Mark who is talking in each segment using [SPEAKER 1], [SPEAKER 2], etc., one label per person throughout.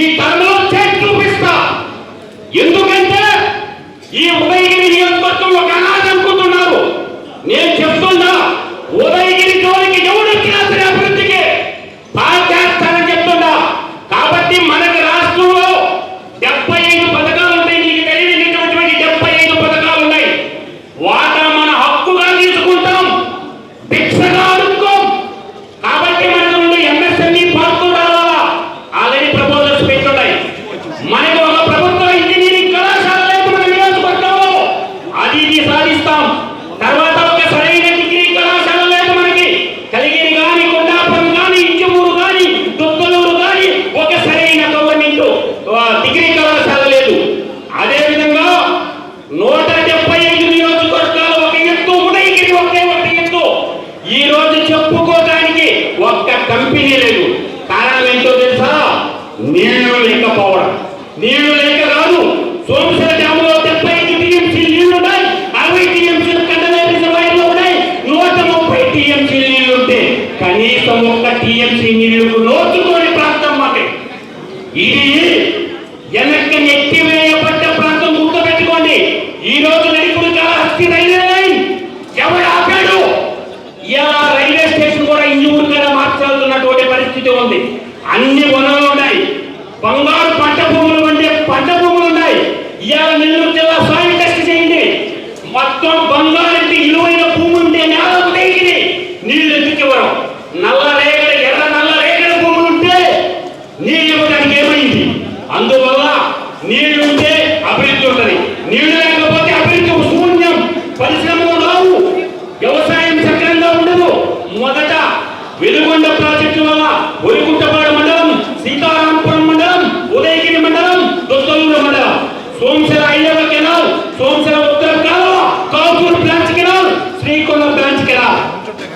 [SPEAKER 1] ఈ తరంలో చేసి చూపిస్తా. ఎందుకంటే ఈ నీళ్ళు లేకపోవడం నీళ్ళు లేక కాదు సోమశిల డ్యాములో డెబ్బై ఐదు టీఎంసీ నీళ్ళు ఉన్నాయి. అరవై టీఎంసీలు కండలేరు రిజర్వాయర్లో ఉన్నాయి. నూట ముప్పై టీఎంసీ నీళ్ళు ఉంటే కనీసం ఒక్క టీఎంసీ నీళ్ళు నోచుకోని ప్రాంతం మాకే. ఇది వెనక్కి నెట్టివేయబడ్డ ప్రాంతం గుర్తు పెట్టుకోండి. ఈ రోజు నడిపుడు కాళహస్తి రైల్వే లైన్. ఎవడు ఆపాడు? ఇలా రైల్వే స్టేషన్ కూడా ఇన్ని ఊరికైనా మార్చాల్సినటువంటి పరిస్థితి ఉంది. అన్ని వనరులు బంగారు పంట భూములు అంటే పంట భూములు ఉన్నాయి. ఇవాళ నెల్లూరు జిల్లా సాయిల్ టెస్ట్ చేయండి. మొత్తం బంగారు అంటే ఇలువైన భూమి ఉంటే నేల ఉదయింది నీళ్ళు ఎందుకు ఇవ్వడం నల్ల రేగడ ఎర్ర నల్ల రేగడ భూములు ఉంటే నీళ్ళు ఇవ్వడానికి ఏమైంది? అందువల్ల నీళ్ళు ఉంటే అభివృద్ధి ఉంటుంది. నీళ్ళు లేకపోతే అభివృద్ధి శూన్యం. పరిశ్రమలు రావు. వ్యవసాయం సక్రంగా ఉండదు. మొదట వెలుగొండ ప్రాజెక్టు వల్ల ఒరిగుంటపాడు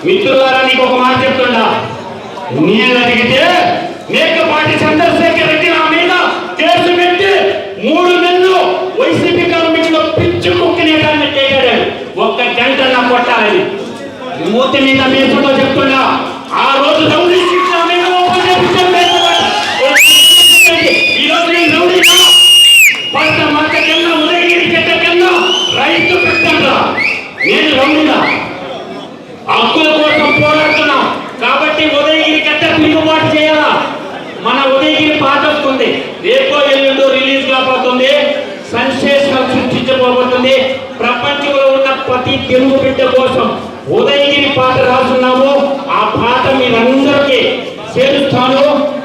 [SPEAKER 1] మిత్రులారా నీకు ఒక మాట చెప్తుండా నేను అడిగితే మేకపాటి చంద్రశేఖర్ రెడ్డి నా మీద కేసు పెట్టి మూడు నెలలు వైసీపీ కార్మికులు పిచ్చి కుక్కినేటాన్ని చేయడాడు ఒక్క గంట నా కొట్టాలని. మూతి మీద మీసతో మన ఉదయగిరి పాట వస్తుంది. రేపో ఎల్లుండో రిలీజ్ కాబోతుంది. సెన్సేషనల్ సృష్టించబోతుంది. ప్రపంచంలో ఉన్న ప్రతి తెలుగు బిడ్డ కోసం ఉదయగిరి పాట రాస్తున్నాము. ఆ పాట మీరందరికీ చేరుస్తాను.